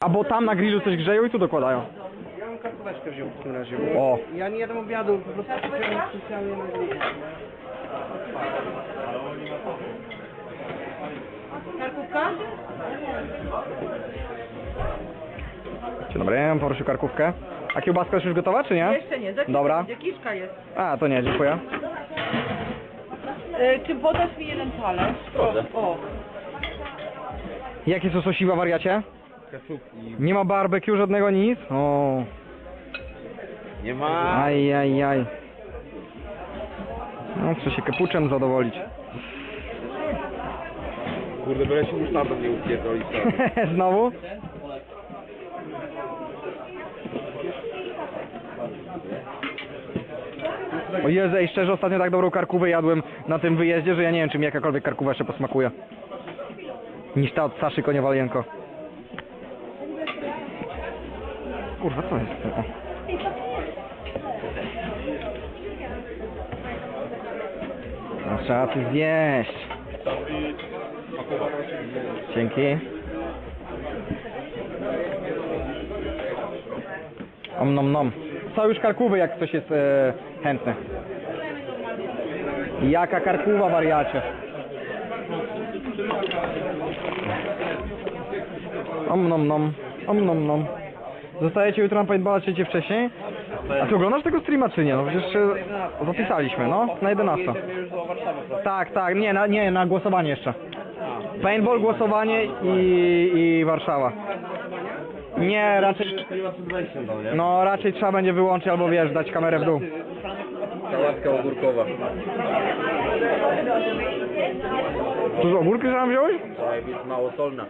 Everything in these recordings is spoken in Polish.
A bo tam na grillu coś grzeją i tu dokładają. Ja bym kartóweczkę wziął w takim razie. O. Ja nie jadam obiadu, po prostu kupiłem specjalnie na. Karkówka? Dzień dobry, poprosił karkówkę. A kiełbaska jest już gotowa, czy nie? Jeszcze nie, za Dobra. Kiszka jest? A, to nie, dziękuję. E, czy podasz mi jeden talerz? Proszę. O, Jakie są sosiwa, wariacie? Nie ma barbecue, żadnego nic? O, Nie ma. aj, aj, aj. No, chcę się kepuczem zadowolić. Kurde, byle się musztardą nie upierdolić. Znowu? O Jezu, ej, szczerze, ostatnio tak dobrą karkówę jadłem na tym wyjeździe, że ja nie wiem, czy mi jakakolwiek karkówa jeszcze posmakuje. Niż ta od Saszy Koniowalienko. Kurwa, co jest? O. No, trzeba ty zjeść. Dzięki. Om nom nom. Są już karkówy, jak ktoś jest e, chętny. Jaka karkówa, wariacie? Om nom nom. Om nom nom. Zostajecie jutro na paintballa, czy wcześniej? A ty oglądasz tego streama, czy nie? No przecież zapisaliśmy, no, na 11. już do Warszawy, prawda? Tak, tak, nie, na, nie, na głosowanie jeszcze. Paintball, głosowanie i, i Warszawa. Nie, raczej, no raczej trzeba będzie wyłączyć albo wiesz, dać kamerę w dół. Sałatka ogórkowa. Tu z ogórki sam wziąłeś? Jest mało solna.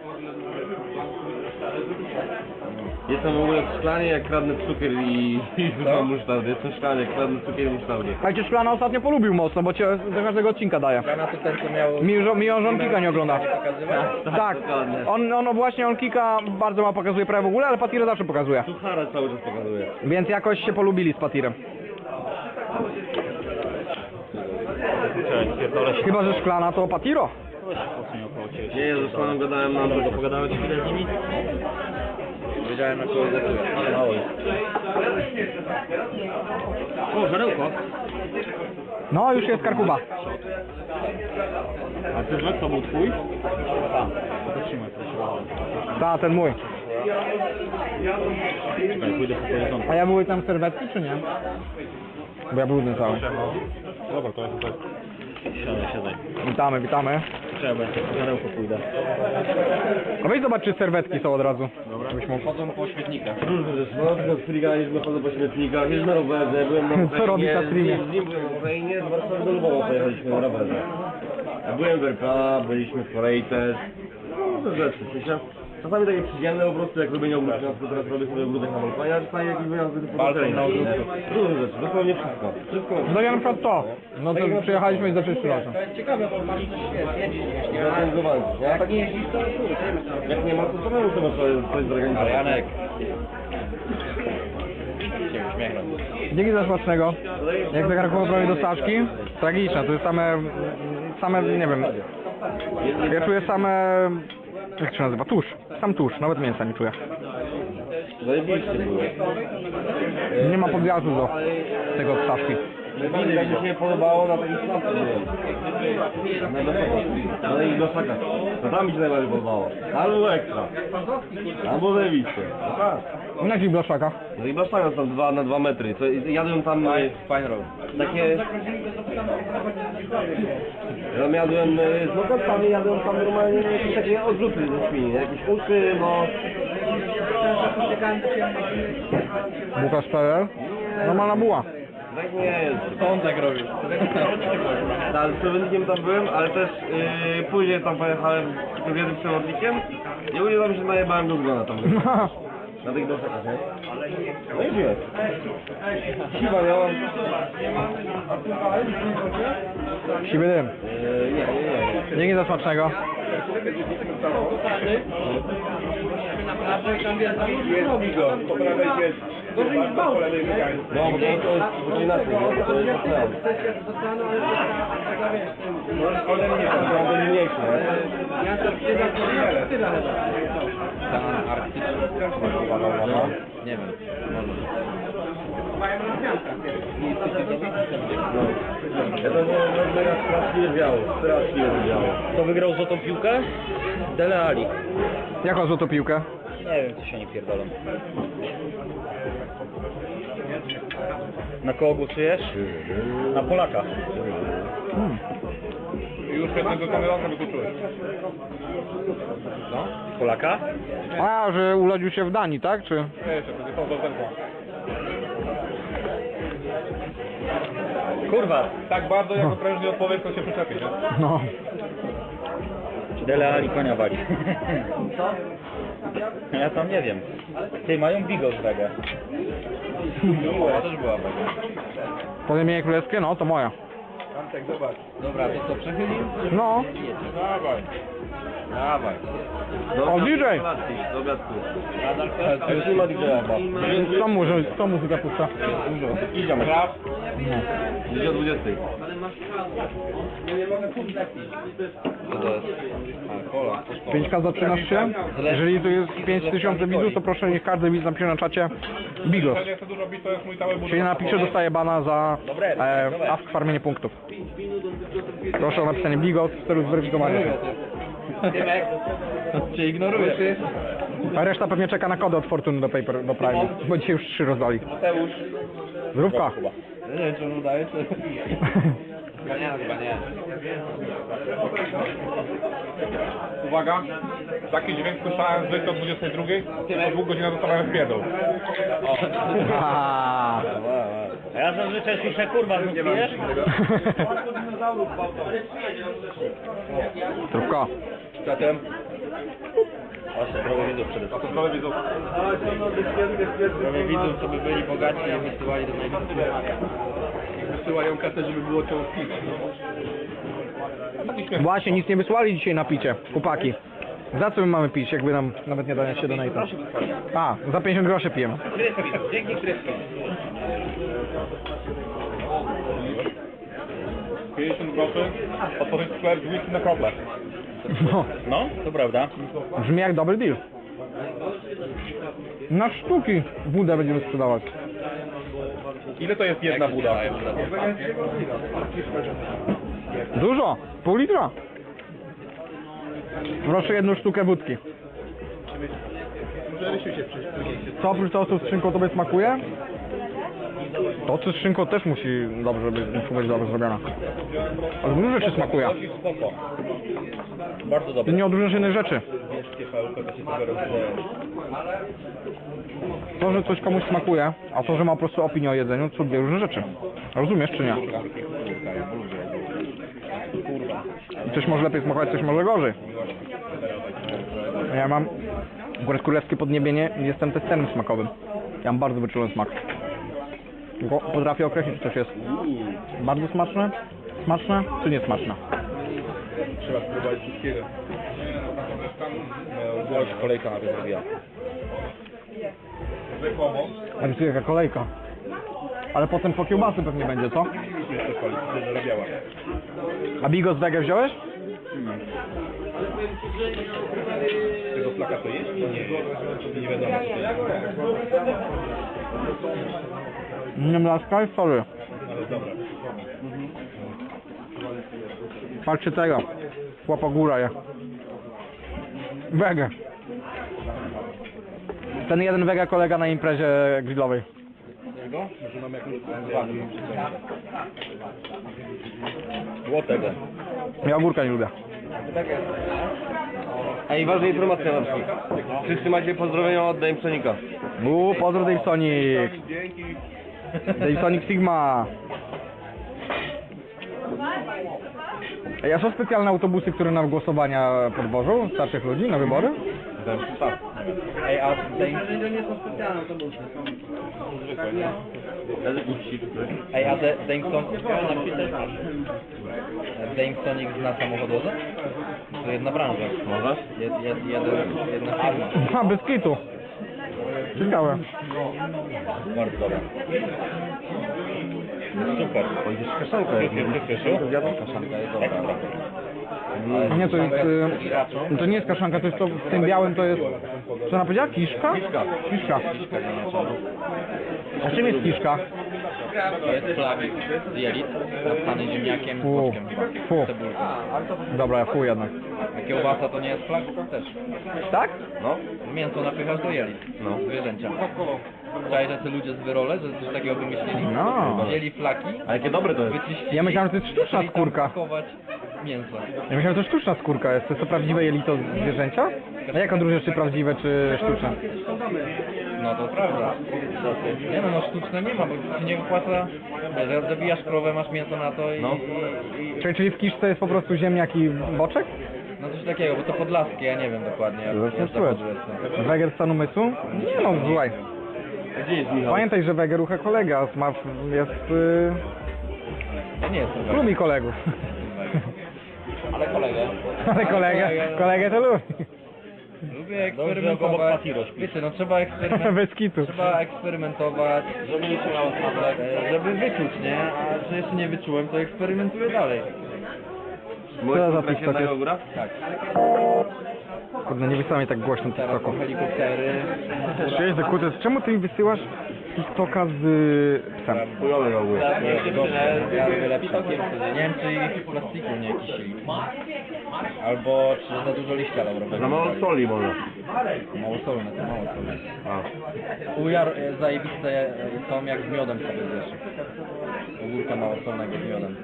Jestem w ogóle w szklanie jak kradnę cukier i, i musztardę. Jestem w szklanie jak kradnę cukier i musztardę. A cię Szklana ostatnio polubił mocno, bo cię do każdego odcinka daje. Na to ten, co miał... Mi, mi on żonkika nie ogląda. Tak, dokładnie. on, on właśnie on kika bardzo ma pokazuje prawie w ogóle, ale Patira zawsze pokazuje. Suchara cały czas pokazuje. Więc jakoś się polubili z Patirem. Chyba, że Szklana to Patiro. Nie, ja ze szklaną gadałem na to, pogadałem ci chwilę z nimi. Wiedziałem na kogo głosuję. Mało jest. O, żarełko. No, już jest Karkuba. A ty że to był twój? Ta, ten mój. Czekaj, pójdę po horyzontu. A ja były tam serwetki, czy nie? Bo ja brudny cały. Dobra, to ja tutaj. Siadaj, siadaj. Witamy, witamy. Trzeba, żarełko pójdę. A weź zobacz, czy serwetki są od razu. Dobra. Mógł. Chodzą po śmietnikach. Różne rzeczy. No, chodzę po śmietnikach, jeżdżę na rowerze, byłem na Co Ukrainie, robisz na streamie? Z nim byłem w Ukrainie, z Warszawy do Lwowa pojechaliśmy na rowerze. Ja byłem w RPA, byliśmy w Korei też. No, te rzeczy, sensie, Czasami takie przyziemne po prostu, jak robienie ogródek, na przykład teraz robię sobie ogródek na balkonie, a czasami jakieś wyjazdy typu do terenu, nie? Różne rzeczy, dosłownie wszystko. Wszystko. No ja na przykład to. No to przyjechaliśmy i za pierwszy raz. Ciekawe, bo masz? Zorganizowany, Jak tak nie jeździsz, to jak nie ma, to samemu sobie coś zorganizować. Janek. Dzięki za smacznego. Jak do Krakowa prawie do Staszki? Tragiczne, to jest same, same, nie wiem, ja czuję same, jak się nazywa, tusz, sam tusz, nawet mięsa nie czuję. Nie ma podjazdu do tego od Jak mi się nie podobało na smaku byłem. Na dosaka. No i dosaka. To tam mi się najbardziej podobało. Albo ekstra. Albo zajebiście. No tak. Na jakich blaszakach? No i basztają tam dwa na dwa metry. Co, jadłem tam e, Fine roll. takie... Ja tam jadłem e, z lokatami, jadłem tam normalnie jakieś takie odrzuty ze świni. Jakieś uszy, no... Łukasz PRL? Normalna buła. Tak nie jest. To on tak robi. Tak, z przewodnikiem tam byłem, ale też yy, później tam pojechałem z jednym przewodnikiem i ogólnie tam się najebałem do zgona tam. Na tych doszekach, nie? No i jest. Siwa miałam. Siwy dym. Yy, nie, nie, nie. Dzięki za smacznego. Robi go. Po prawej jest. Gorzej niż bałty. No, bo to, to jest zupełnie inaczej, nie? To jest ocean. Ode mnie To jest mniejszy, nie? Ja to tyle, tyle chyba. Ocean Arktyczny. Nie wiem, może. Ja to mega strasznie biało, strasznie biało. Kto wygrał złotą piłkę? Dele Ali. Jaką złotą piłkę? Nie wiem, co się nie pierdolą. Na kogo głosujesz? Na Polaka. Już jednego kamerona wykluczyłeś. Polaka? A, że urodził się w Danii, tak? Czy... Nie, jeszcze, to jest to Kurwa. Tak bardzo jak oprężnie odpowiedź, to się przyczepi, nie? No. Dele Ali konia wali. Co? Ja tam nie wiem. Ty, mają Bigos wege. Była, też była wege. Powiemienie królewskie? No, to moja. Antek, zobacz. Dobra, to co, przechylił? No. Dawaj. Dawaj. O, DJ! To już nie ma DJ-a chyba. Co, mu, że- co muzyka puszcza? Idziemy. Traf. Gdzieś o 20. Co to jest? Alkola. 5K za 13? Jeżeli tu jest 5000 widzów, to proszę niech każdy widz napisze na czacie Bigos. Ja nie chcę dużo bić, to jest mój cały budżet. Czyli napisze, dostaje bana za e, AFK farmienie punktów. Proszę o napisanie Bigos w celu zweryfikowania się. Tymek, cię ignoruje. A reszta pewnie czeka na kody od Fortuny do, paper, do Prime, bo dzisiaj już trzy rozdali. Mateusz. Zróbka. Nie wiem, czy on udaje, czy... Chyba nie, chyba nie. Uwaga. Taki dźwięk słyszałem zwykle o 22. Po dwóch godzinach dostałem w pierdol. A. A ja zazwyczaj słyszę kurwa, znów pijesz? Zróbka. Zatem... Właśnie zdrowie widzów przede A wszystkim. to zdrowie widzów. Zdrowie widzów, to by byli bogaci i wysyłali do najbliższych. Wysyłają kasę, żeby było pić. Właśnie, nic nie wysłali dzisiaj na picie, chłopaki. Za co my mamy pić, jakby nam nawet nie dali się do najta? A, za 50 groszy pijemy. Dzięki Krysku. 50 groszy. Otworzyć sklep whisky na krople. No, No, to prawda. brzmi jak dobry deal. Na sztuki wódę będziemy sprzedawać. Ile to jest jedna buda? Dużo, pół litra. Proszę jedną sztukę wódki. Co oprócz tego, co z szynką tobie smakuje? To, co z szynką też musi dobrze być, musi być dobrze zrobione. Ale dużo rzeczy smakuje. Bardzo Ty dobre. nie odróżniasz jednej rzeczy. To, że coś komuś smakuje, a to, że ma po prostu opinię o jedzeniu, to dwie różne rzeczy. Rozumiesz czy nie? I coś może lepiej smakować, coś może gorzej. Ja mam akurat królewskie podniebienie jestem testerem smakowym. Ja mam bardzo wyczulony smak. Tylko potrafię określić, czy coś jest bardzo smaczne, smaczne, czy niesmaczne. Trzeba spróbować wszystkiego. Była się kolejka na zrobiła. Zwykłą. A tu jaka kolejka. Ale potem po kiełbasy pewnie będzie, co? A bigos wege wziąłeś? Tego flaka to jest? Nie, nie wiadomo. Nie mlaskaj? Sorry. Ale dobra. Patrzcie tego. Chłopa góra je. Wege. Ten jeden wega kolega na imprezie grillowej. Tego? Może mam jakąś wagę. Złotego. Ja ogórka nie lubię. Ej, ważna informacja na wszystkich. Wszyscy macie pozdrowienia od Damesonika. Uuu, pozdro Dave Sonic. Dzięki. Dave Sonic Sigma. Ej, a są specjalne autobusy, które nam głosowania podwożą starszych ludzi na wybory? Ej, a Dane... Ej, a De- Dameson... Damesonik zna samochodowe? To jedna branża. Może? Jed, jed, jeden, jedna firma. A, bez kitu. Ciekawe. Bardzo dobra. Super. Kaszanka jest. Kaszanka jest dobra. Nie, to jest... y, To nie jest kaszanka, to jest to w tym białym to jest... Co ona powiedziała? Kiszka? Kiszka. Kiszka. A czym jest kiszka? To jest flagik z jelit, napchany ziemniakiem Fu. boczkiem. Fu. Cebulką. Dobra, fuj jednak. A kiełbasa to nie jest flagik? Też. Tak? No. Mięso napychasz do jelit. No. Zwierzęcia. Czaj, tacy ludzie z Wyrole, że coś takiego wymyślili? No. Wzięli flaki, A jakie dobre to jest? wyczyścili Ja myślałem, że to jest sztuczna zaczęli tam skórka. pakować mięso. Ja myślałem, że to sztuczna skórka jest. To jest to prawdziwe jelito zwierzęcia? A jak odróżnisz, czy prawdziwe, czy sztuczne? No to prawda. Nie no, no sztuczne nie ma, bo ci nie wypłaca. Wiesz, Zabijasz krowę, masz mięso na to i, No. i, Czyli, czyli w kiszce jest po prostu ziemniak i boczek? no coś takiego, bo to podlaskie, ja nie wiem dokładnie. jak- zachodu jestem. Weger stan umysłu? Nie no, słuchaj. Gdzie jest Michał? Pamiętaj, że Weger rucha kolega, ma, jest... Yy, Ja nie jestem lubi kolegów. Ale kolegę. Ale kolegę, kolegę to lubi. Lubię eksperymentować. Wiecie, no trzeba eksperymentować. Bez kitu. Trzeba eksperymentować, żeby nie miało smaczek, e, żeby wyczuć, nie? A że jeszcze nie wyczułem, to eksperymentuję dalej. Co za TikTok jest? Tak. Kurde, nie wysyłaj mi tak głośno Teraz TikToku. są helikoptery. Cześć, czemu ty mi wysyłasz TikToka z y, psem? Chujowy w ogóle. Ja robię lepsze. Nie wiem, czy ich plastiku nie kisili. Albo czy za dużo liścia laurowego. Za mało soli może. Mało solne, to mało solne. A. Ujar e, zajebiste e, są jak z miodem sobie zjesz. Ogórka małosolnego z miodem.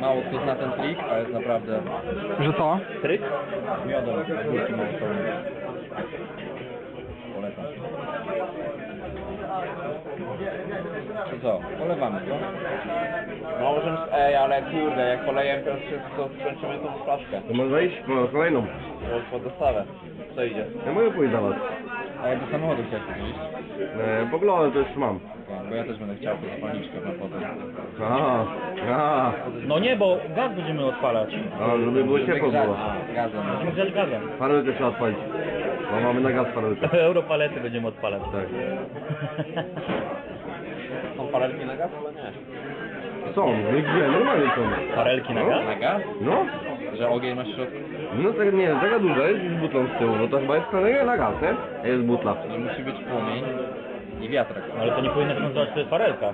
Mało kto zna ten trik, a jest naprawdę Że co? tryk z miodem, ogórki małosolne. Polecam. Czy co? Polewamy, co? No możemy... Ej, ale kurde, jak polejem to wszystko, skończymy tą flaszkę. To może iść po kolejną. Już po dostawę. Co idzie? Ja mogę pójść za was. A ja do samochodu chciałem powiedzieć. E, poglądy to już mam. Bo ja też będę chciał tę spalniczkę na potem. A, a, No nie, bo gaz będziemy odpalać. a, żeby było ciepło było. A, gazem. Będziemy grzać gazem. Parę trzeba odpalić. Bo mamy na gaz parę Europalety będziemy odpalać. Tak. Są parelki na gaz? Chyba nie. Są, no i gdzie? Normalnie są. Parelki na gaz? Na gaz? No, Że ogień masz w środku? no tak nie, taka duża jest z butlą z tyłu, no to chyba jest pełna na gaz, nie? Jest butla. Że musi być płomień i wiatrak. No ale to nie powinno się nazywać, to jest parelka.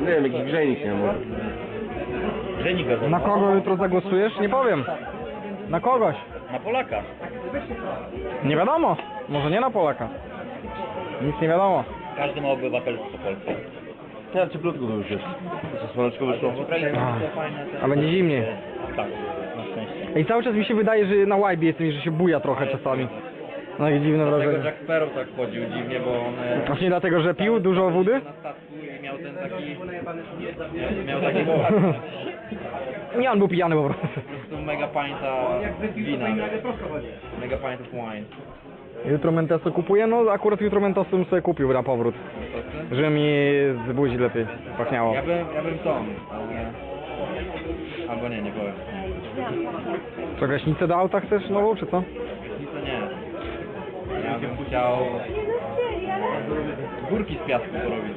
Nie wiem, jakiś grzejnik nie może. Grzejnik gazowy. Na kogo jutro zagłosujesz? Nie powiem. Na kogoś. Na Polaka. Nie wiadomo. Może nie na Polaka. Nic nie wiadomo. Każdy ma obywatelstwo polskie. Ja cieplutko to już jest. Słoneczko wyszło. A będzie zimniej. Tak, na szczęście. I cały czas mi się wydaje, że na łajbie jestem, że się buja trochę czasami. No i dziwne Dlatego wrażenie. Jack Sparrow tak chodził dziwnie, bo on e, Właśnie dlatego, że pił dużo wody? na statku i miał ten taki... Miał taki Nie, on był pijany po prostu. prostu mega pinta wina. Mega of wine. Jutro Menteso kupuję, no akurat jutro Menteso bym sobie kupił na powrót. Żeby mi z buzi lepiej pachniało. Ja bym, ja bym tą, ale... Albo nie, nie powiem. Co, gaśnicę do auta chcesz nową, czy co? Nic to nie. Ja bym chciał... Górki z piasku porobić.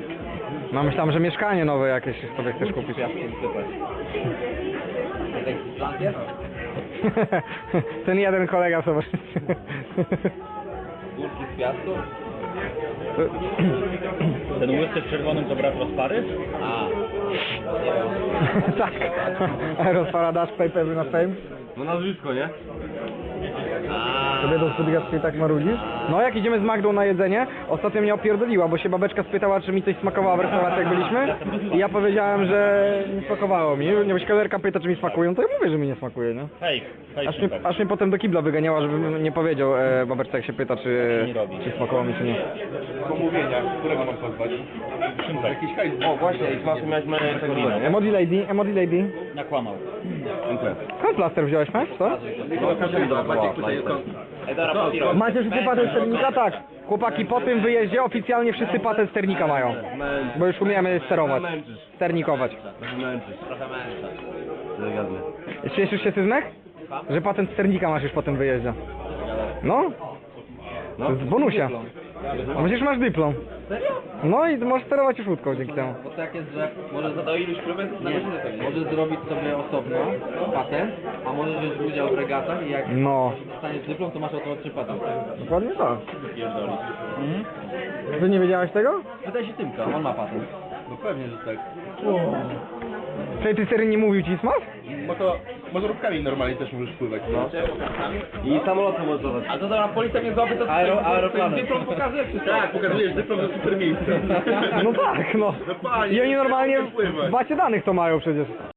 No myślałem, że mieszkanie nowe jakieś sobie chcesz Górki z kupić. piasku jest? Ten jeden kolega zobacz. Górki z piasku? Ten łysy w czerwonym to brat rozpary? A. tak. Rozpara Dash Paper na Fame. No nazwisko, nie? Sobie do studia tak marudzisz? No jak idziemy z Magdą na jedzenie, ostatnio mnie opierdoliła, bo się babeczka spytała, czy mi coś smakowało w restauracji jak byliśmy i ja powiedziałem, że nie smakowało mi. Nie, się kelnerka pyta, czy mi smakują, to ja mówię, że mi nie smakuje, nie? Fake, fake Aż mnie, tak. aż mnie potem do kibla wyganiała, żebym nie powiedział e, babeczce, jak się pyta, czy, Nie robi. czy smakowało mi, czy nie. Pomówienia, którego mam pozwać? Szympak. Jakiś hajs. O właśnie, i klasy miałeś nie? Emody Lady, Emody Lady. Nakłamał. Dziękuję. Skąd plaster wziąłeś, Co? Mi dawała slajdę. Macie wszyscy patent sternika? Tak. Chłopaki, po tym wyjeździe oficjalnie wszyscy patent sternika mają. Bo już umiemy sterować. Sternikować. Cieszysz się, Syzmek? Że patent sternika masz już po tym wyjeździe. No. Z bonusia. A przecież masz dyplom. No i możesz sterować już łódką dzięki temu. Bo tak jest, że może za to iluś kilometrów na godzinę pewnie. Możesz zrobić sobie osobno patent, a możesz wziąć udział w regatach i jak No, dostaniesz dyplom, to masz automatycznie patent. dokładnie tak. Ty nie wiedziałeś tego? Pytaj się Tymka, on ma patent. No pewnie, że tak. Czyli ty serio nie mówił ci Smash? Bo to motorówkami normalnie też możesz pływać. No. I samolotem możesz latać. A to dobra, policja mnie złapie, to Aero- aeroplanem. dyplom pokazuje wszystko. Tak, pokazujesz dyplom do super miejsca. No tak, no. Dokładnie. I oni normalnie Pływać. w bacie danych to mają przecież.